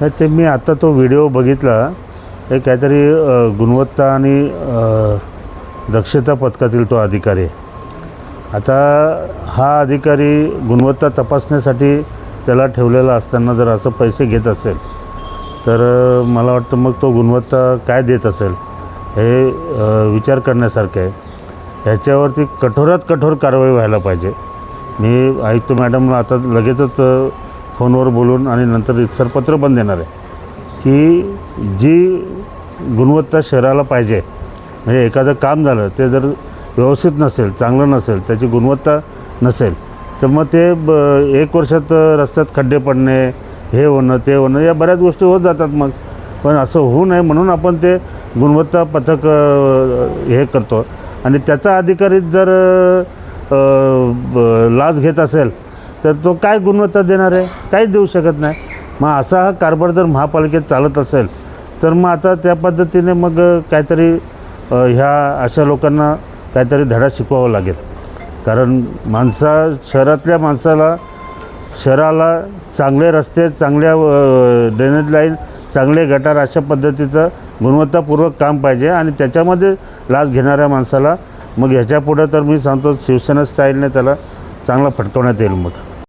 नाही ते मी आता तो व्हिडिओ बघितला. हे काहीतरी गुणवत्ता आणि दक्षता पथकातील तो अधिकारी. आता हा अधिकारी गुणवत्ता तपासण्यासाठी त्याला ठेवलेला असताना जर असं पैसे घेत असेल तर मला वाटतं मग तो गुणवत्ता काय देत असेल हे विचार करण्यासारखं आहे. ह्याच्यावरती कठोरात कठोर कारवाई व्हायला पाहिजे. मी आयुक्त मॅडम आता लगेचच फोनवर बोलून आणि नंतर इत्सरपत्र पण देणार आहे. की जी गुणवत्ता शहराला पाहिजे म्हणजे एखादं काम झालं ते जर व्यवस्थित नसेल चांगलं नसेल त्याची गुणवत्ता नसेल तर मग ते ब एक वर्षात रस्त्यात खड्डे पडणे हे होणं ते होणं या बऱ्याच गोष्टी होत जातात मग. पण असं होऊ नये म्हणून आपण ते गुणवत्ता पथक हे करतो. आणि त्याचा अधिकारी जर ब- लाच घेत असेल तर तो काय गुणवत्ता देणार आहे? काहीच देऊ शकत नाही. मग असा हा कारभार जर महापालिकेत चालत असेल तर मग आता त्या पद्धतीने मग काहीतरी ह्या अशा लोकांना काहीतरी धडा शिकवावा लागेल. कारण माणसा शहरातल्या माणसाला शहराला चांगले रस्ते चांगल्या ड्रेनेज लाईन चांगले गटार अशा पद्धतीचं गुणवत्तापूर्वक काम पाहिजे आणि त्याच्यामध्ये लाच घेणाऱ्या माणसाला मग ह्याच्या पुढं तर मी सांगतो शिवसेना स्टाईलने त्याला चांगला फटकवण्यात येईल मग.